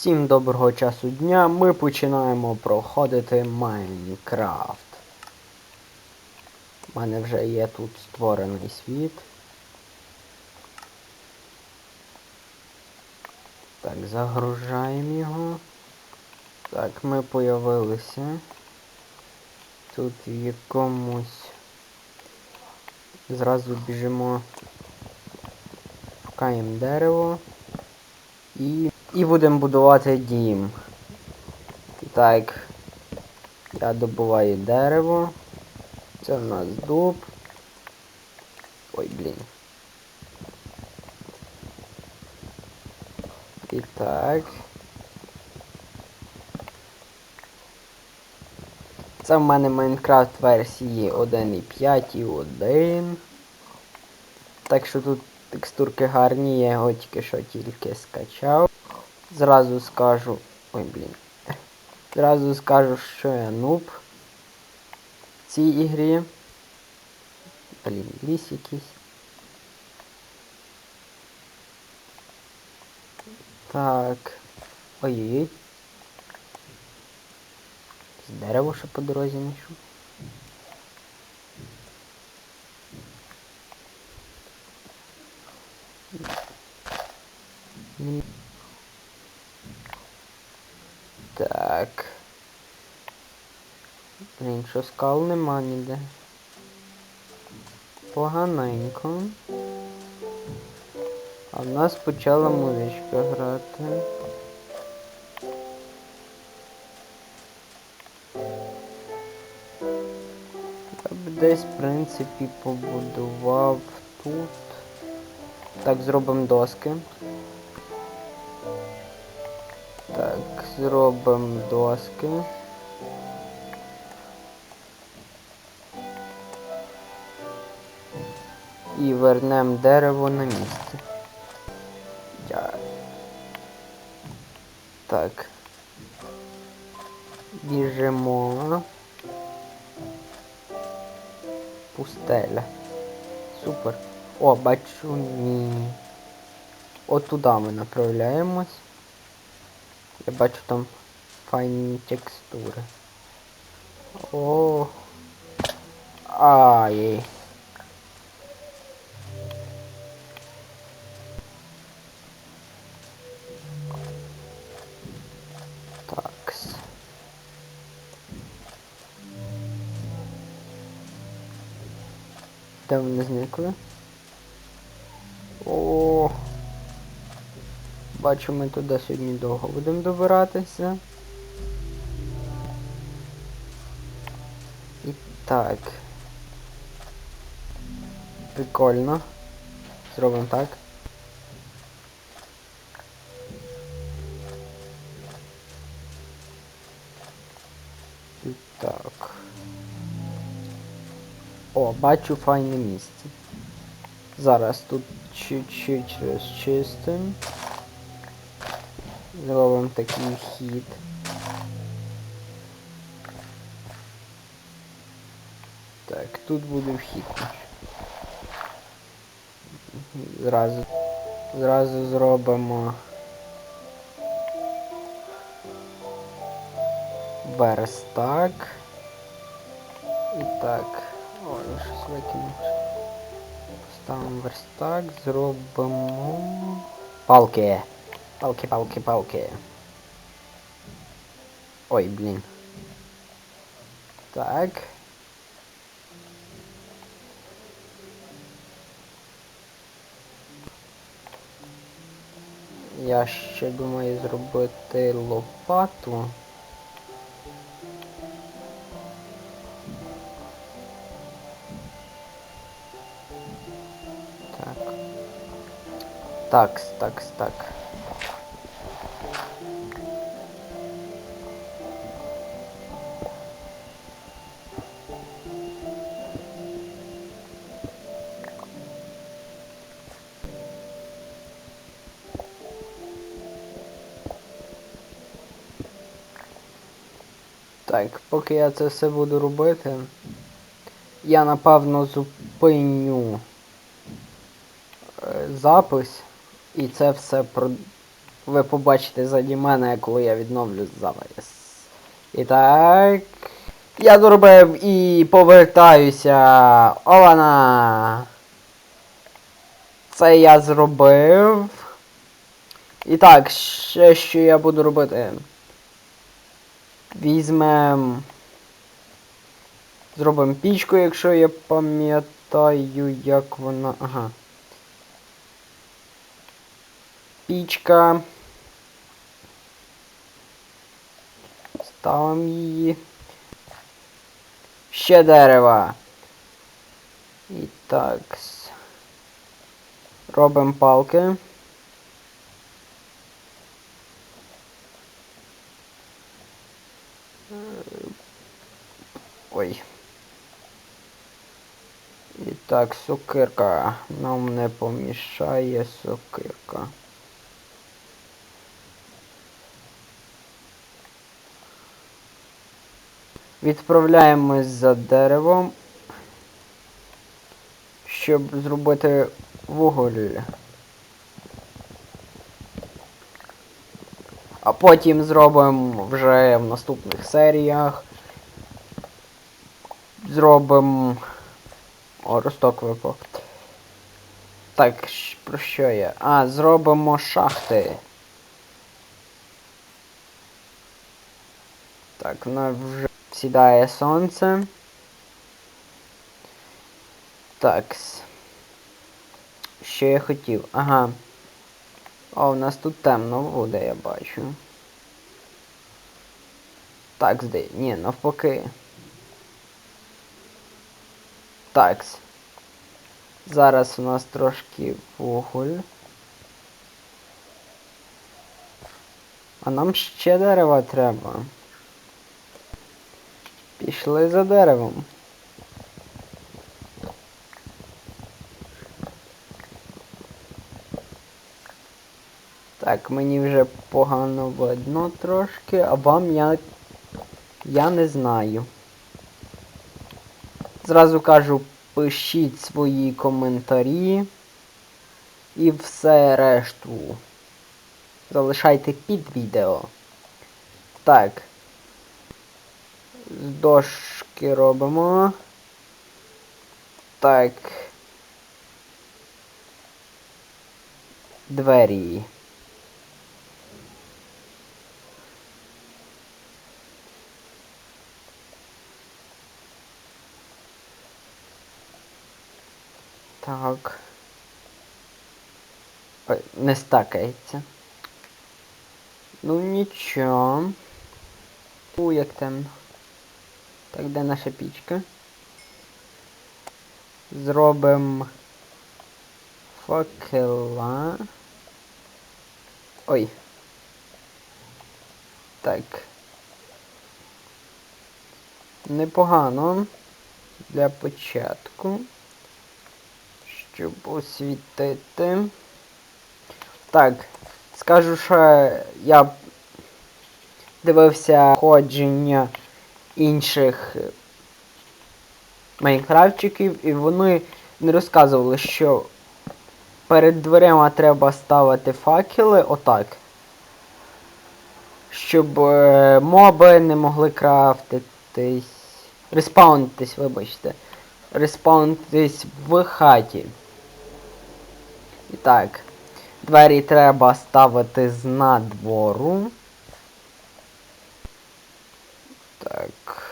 Всім доброго часу дня. Ми починаємо проходити Майнкрафт. У мене вже є тут створений світ. Так, загружаємо його. Так, ми появилися. Тут в якомусь. Зразу біжимо. Шукаємо дерево. І, і будемо будувати дім. Так. Я добуваю дерево. Це в нас дуб. Ой, блін. І так. Це в мене Майнкрафт версії 1.5 і 1. Так що тут текстурки гарні, я його тільки що тільки скачав. Зразу скажу... Ой, блін. Зразу скажу, що я нуб в цій ігрі. Блін, ліс якийсь. Так. Ой-ой-ой. Дерево ще по дорозі знайшов. М. Так. Блін, що скал нема ніде. Поганенько. А в нас почала музичка грати. Я б десь, в принципі, побудував тут. Так, зробимо доски. Зробимо доски. І вернемо дерево на місце. Так. Біжимо. Пустеля. Супер. О, бачу ні. От туди ми направляємось. Я бачу там файні текстури. О. Ай. Такс. Де вони зникли? Бачу, ми туди сьогодні довго будемо добиратися. І так. Прикольно. Зробимо так. І так. О, бачу файне місце. Зараз тут чуть-чуть розчистимо. Зробимо такий хід. Так, тут буде вхід. Зразу. Зразу зробимо верстак. І так. Ой, щось викинув. Ставимо верстак, зробимо. Палки. Палки, палки, палки. Ой, блін. Так. Я ще думаю зробити лопату. Так. Такс, такс, так. Так, поки я це все буду робити, я напевно зупиню е, запис і це все про... ви побачите заді мене, коли я відновлю завис. І так. Я доробив і повертаюся. Ована! Це я зробив. І так, ще що я буду робити. Візьмем. Зробимо пічку, якщо я пам'ятаю, як вона. Ага. Пічка. Ставимо її. Ще дерева. І так. Робимо палки. Так, сокирка. Нам не помішає сокирка. Відправляємось за деревом, щоб зробити вуголь. А потім зробимо вже в наступних серіях. Зробимо... О, росток випав. Так, про що я? А, зробимо шахти. Так, на вже сідає сонце. Так. Що я хотів? Ага. О, у нас тут темно буде, я бачу. Так, здає. Ні, навпаки. Такс. Зараз у нас трошки вуголь. А нам ще дерева треба. Пішли за деревом. Так, мені вже погано видно трошки, а вам я. Я не знаю. Зразу кажу, пишіть свої коментарі. І все решту. Залишайте під відео. Так. З дошки робимо. Так. Двері. Так. Ой, не стакається. Ну нічого. У, як темно. Так, де наша пічка? Зробимо факела. Ой. Так. Непогано для початку. Щоб освітити. Так, скажу, що я дивився ходження інших майнкрафтчиків, і вони не розказували, що перед дверима треба ставити факели отак. Щоб е, моби не могли крафтитись. Респаунтитись, вибачте. Респаунтитись в хаті. І так. Двері треба ставити з надвору. Так.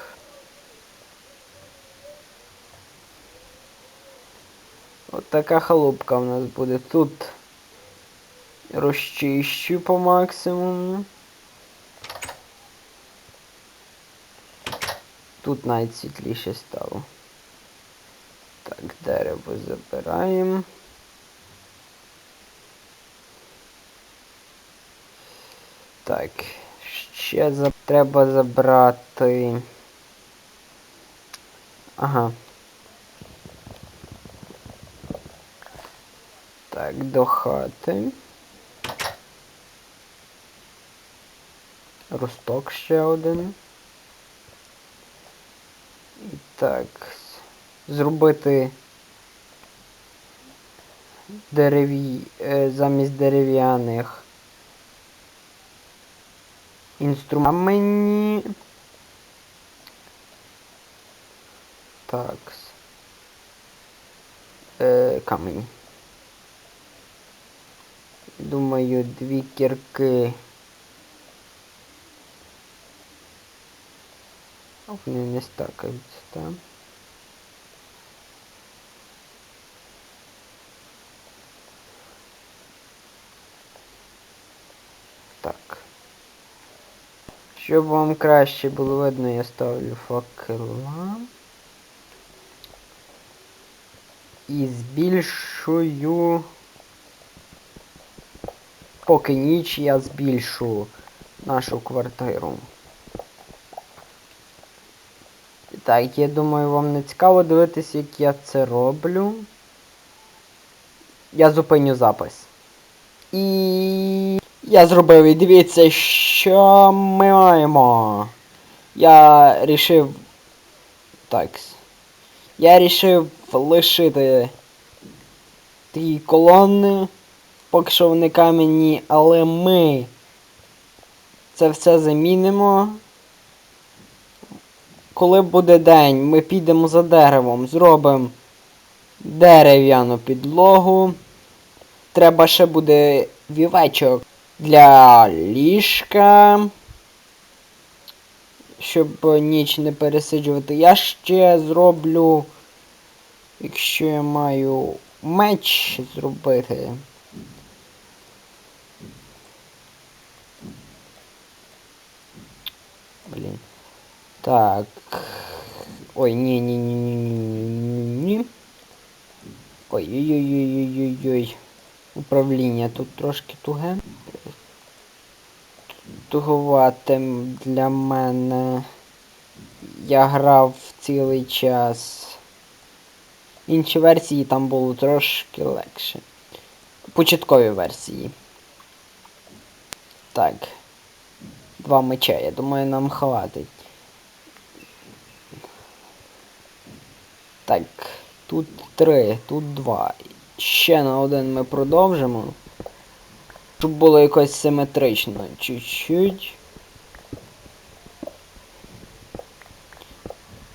От така халупка в нас буде. Тут розчищу по максимуму. Тут навіть світліше стало. Так, дерево забираємо. Так, ще за... треба забрати. Ага. Так, до хати. Росток ще один. Так. Зробити дереві... е, замість дерев'яних інструментами. Так. Е, камінь. Думаю, дві кірки. Вони не стакаються, Так. Щоб вам краще було видно, я ставлю факела. І збільшую. Поки ніч я збільшу нашу квартиру. Так, я думаю, вам не цікаво дивитися, як я це роблю. Я зупиню запис. І я зробив і дивіться, що ми маємо. Я рішив. Так. Я рішив лишити такі колони. Поки що вони кам'яні, але ми це все замінимо. Коли буде день, ми підемо за деревом, зробимо дерев'яну підлогу. Треба ще буде вівечок для ліжка. Щоб ніч не пересиджувати. Я ще зроблю, якщо я маю меч зробити. Блін. Так. Ой, ні, ні, ні, ні, ні, ні. Ой-ой-ой-ой-ой-ой. Управління тут трошки туге. Тугувати для мене. Я грав цілий час. Інші версії там було трошки легше. Початкові версії. Так. Два меча, я думаю, нам хватить. Так, тут три, тут два. Ще на один ми продовжимо. Щоб було якось симетрично. Чуть-чуть.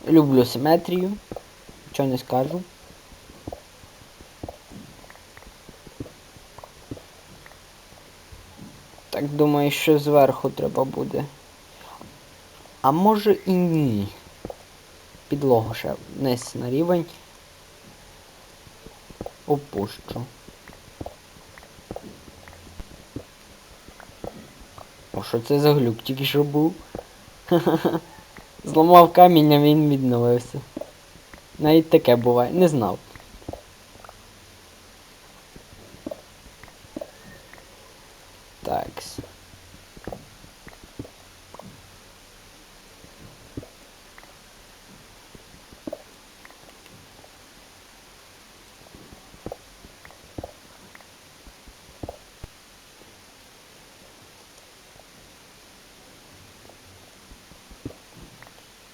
Люблю симетрію. Чого не скажу. Так думаю, що зверху треба буде. А може і ні. Підлогу ще вниз на рівень. Опущу. Що це за глюк тільки що був? Зламав камінь, а він відновився. Навіть таке буває, не знав. Такс.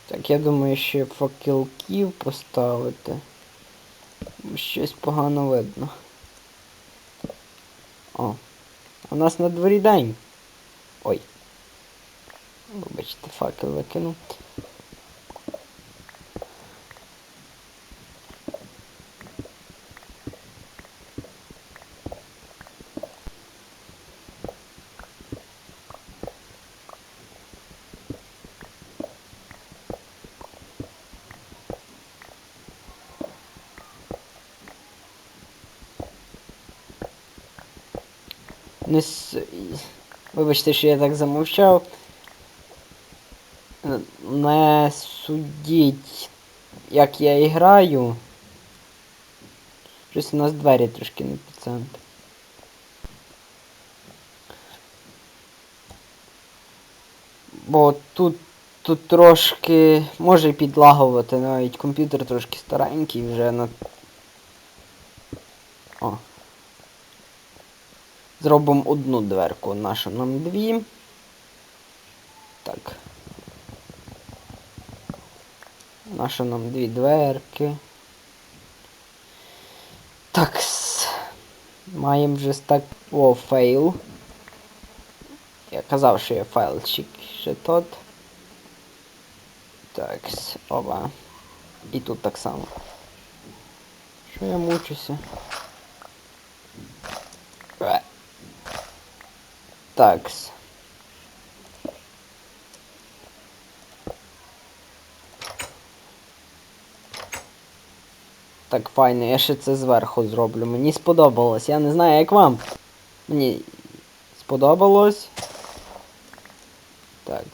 Так, я думаю, ще факелків поставити. Щось погано видно. О. У нас на дворі день. Ой. Вибачте, факел викинув. Не с... Вибачте, що я так замовчав. Не судіть, як я граю. Щось у нас двері трошки не по центру. Бо тут тут трошки може підлагувати, навіть комп'ютер трошки старенький вже на... Зробимо одну дверку, нашу нам дві. Так. Нашу нам дві дверки. Так. Маємо вже стак... О, фейл. Я казав, що є файлчик ще тот. Так, оба. І тут так само. Що я мучуся? Такс. Так, файно, я ще це зверху зроблю. Мені сподобалось. Я не знаю, як вам. Мені сподобалось. Так.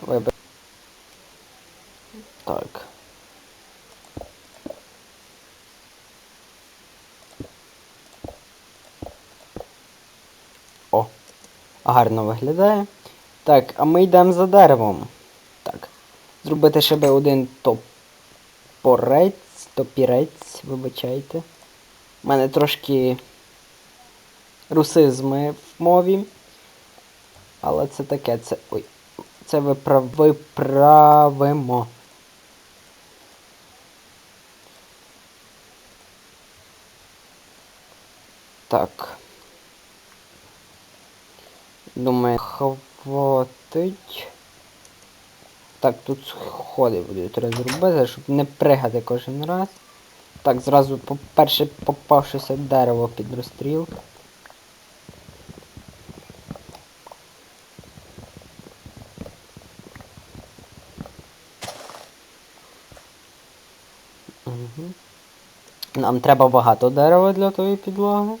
Вибер. Так. Гарно виглядає. Так, а ми йдемо за деревом. Так. Зробити ще би один топорець, топірець, вибачайте. У мене трошки русизми в мові. Але це таке, це. Ой. Це виправ... виправимо. Так. Думаю, хватить. Так, тут сходи будуть розробити, щоб не пригати кожен раз. Так, зразу перше попавшися дерево під розстріл. Нам треба багато дерева для тої підлоги.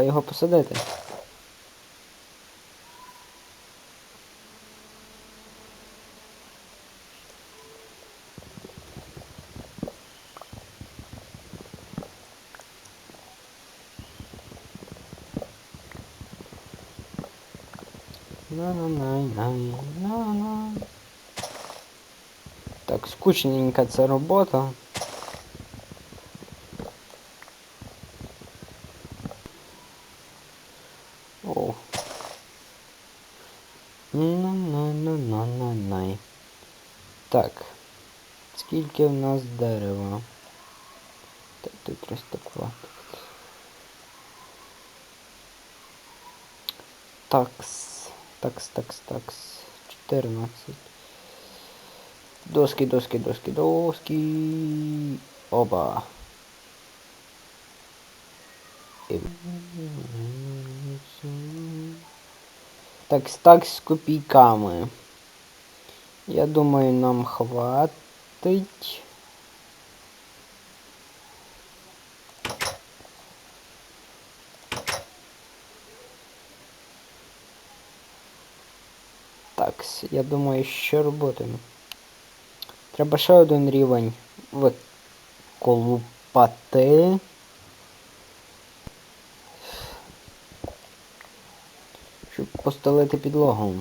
Треба його посадити. На-на-на-на-на-на. Так, скучненька ця робота. О. На-на-на-на-на-най. Так. Скільки в нас дерева? Так, тут просто хватить. Такс. Такс, такс, такс. 14. Доски, доски, доски, доски. Оба. І... Так, так з копійками. Я думаю, нам хватить. Так, я думаю, що роботаємо. Треба ще один рівень виколупати. Щоб постелити підлогу.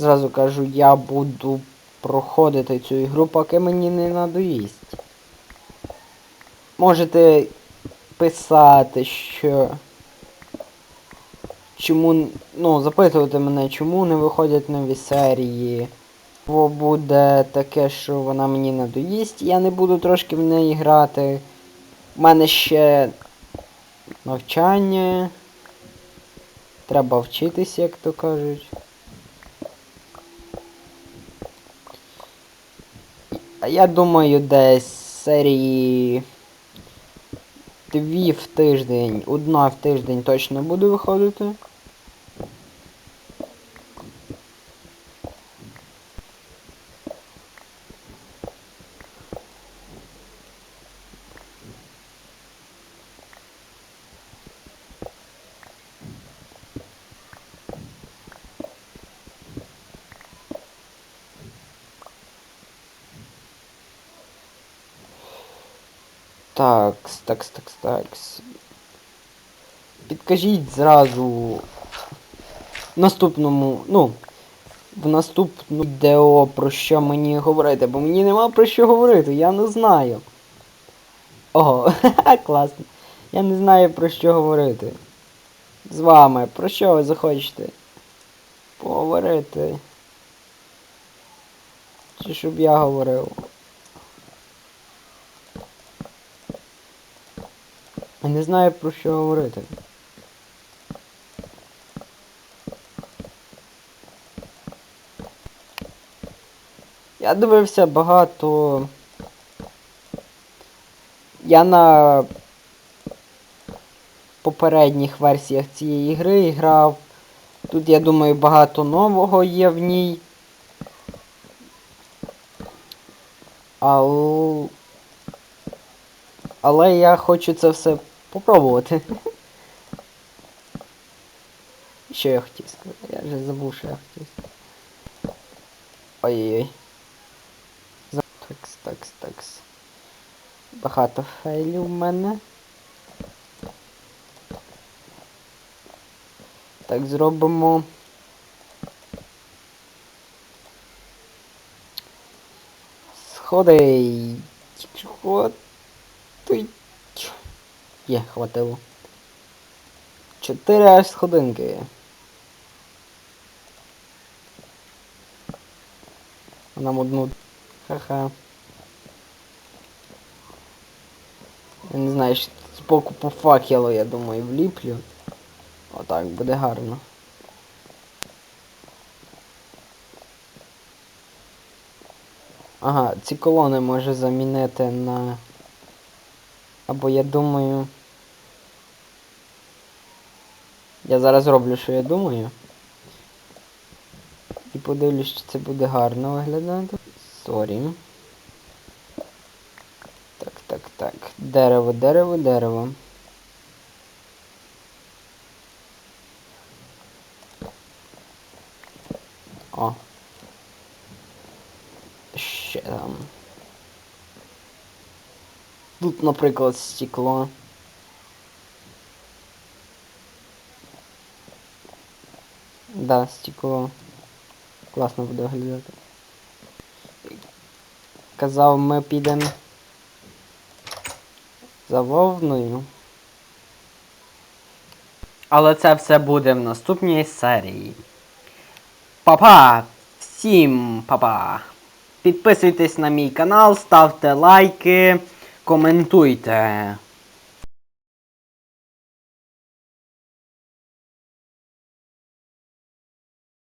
Зразу кажу, я буду проходити цю ігру, поки мені не надоїсть. Можете писати, що... Чому... Ну, запитувати мене, чому не виходять нові серії. Бо буде таке, що вона мені надоїсть, я не буду трошки в неї грати. У мене ще навчання. Треба вчитися, як то кажуть. Я думаю, десь серії дві в тиждень, одна в тиждень точно буде виходити. Такс, такс, такс, такс. Підкажіть зразу в наступному, ну, в наступному відео про що мені говорити, бо мені нема про що говорити, я не знаю. Ого, класно. Я не знаю про що говорити. з вами. Про що ви захочете? Поговорити. Чи щоб я говорив? Не знаю про що говорити. Я дивився багато. Я на попередніх версіях цієї гри грав. Тут, я думаю, багато нового є в ній. Ал... Але я хочу це все попробувати. Що я хотів сказати? Я вже забув, що я хотів сказати. Ой-ой-ой. Такс, такс, такс. Багато фейлів в мене. Так, зробимо. Сходи. Ти? Є, хватило. Чотири аж сходинки. є. Нам одну. Ха-ха. Я не знаю, що з боку по факелу, я думаю, вліплю. Отак буде гарно. Ага, ці колони може замінити на. Або я думаю. Я зараз роблю, що я думаю. І подивлюсь, чи це буде гарно виглядати. Сорі. Так, так, так. Дерево, дерево, дерево. О. Ще там. Тут, наприклад, стекло. Да, стекло. Класно буде виглядати. Казав, ми підемо за вовною. Але це все буде в наступній серії. Па-па! Всім па-па! Підписуйтесь на мій канал, ставте лайки, коментуйте.